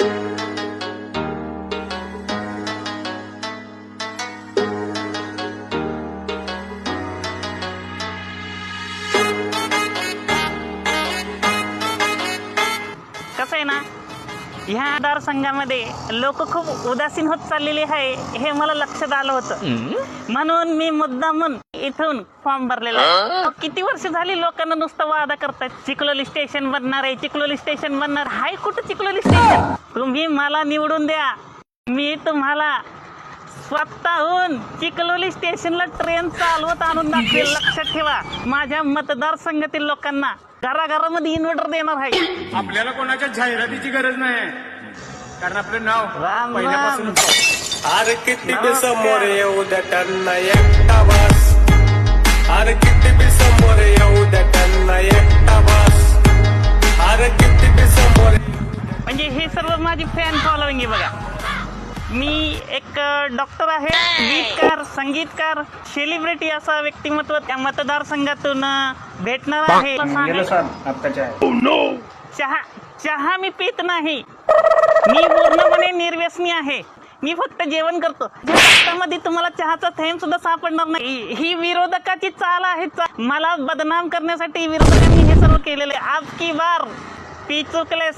กาแฟมา ह्या आधारसंघामध्ये लोक खूप उदासीन होत चाललेले आहे हे मला लक्षात आलं होतं. म्हणून मी मुद्दामून इथून फॉर्म भरलेला आहे. किती वर्ष झाली लोकांना नुसतं वादा करतायत. चिखलोली स्टेशन बनणार आहे चिखलोली स्टेशन बनणार. हाय कुठं चिखलोली स्टेशन? तुम्ही मला निवडून द्या. मी तुम्हाला स्वतःहून चिखलोली स्टेशनला ट्रेन चालवत आणून दाखवेल. लक्षात ठेवा. माझ्या मतदारसंघातील लोकांना घराघरामध्ये इन्व्हर्टर देणार आहे. आपल्याला कोणाच्या जाहिरातीची गरज नाही. कारण आपलं नाव राम पहिल्यापासून अरे किती बी समोर येऊ द्या त्यांना एकटा बस अरे किती बी समोर येऊ द्या त्यांना एकटा बस अरे किती बी समोर म्हणजे हे सर्व माझी फॅन फॉलोविंग आहे बघा. मी एक डॉक्टर आहे गीतकार संगीतकार सेलिब्रिटी असा व्यक्तिमत्व त्या मतदारसंघातून भेटणार आहे. गेलं सर आत्ताच्या चहा चहा मी पित नाही. मी पूर्णपणे निर्व्यसनी आहे. मी फक्त जेवण करतो. रक्तामध्ये तुम्हाला चहाचा थेंब सुद्धा सापडणार नाही. ही विरोधकाची चाल आहे. चा- मला बदनाम करण्यासाठी विरोधकांनी हे सर्व केलेले. आज की बार पी चुकले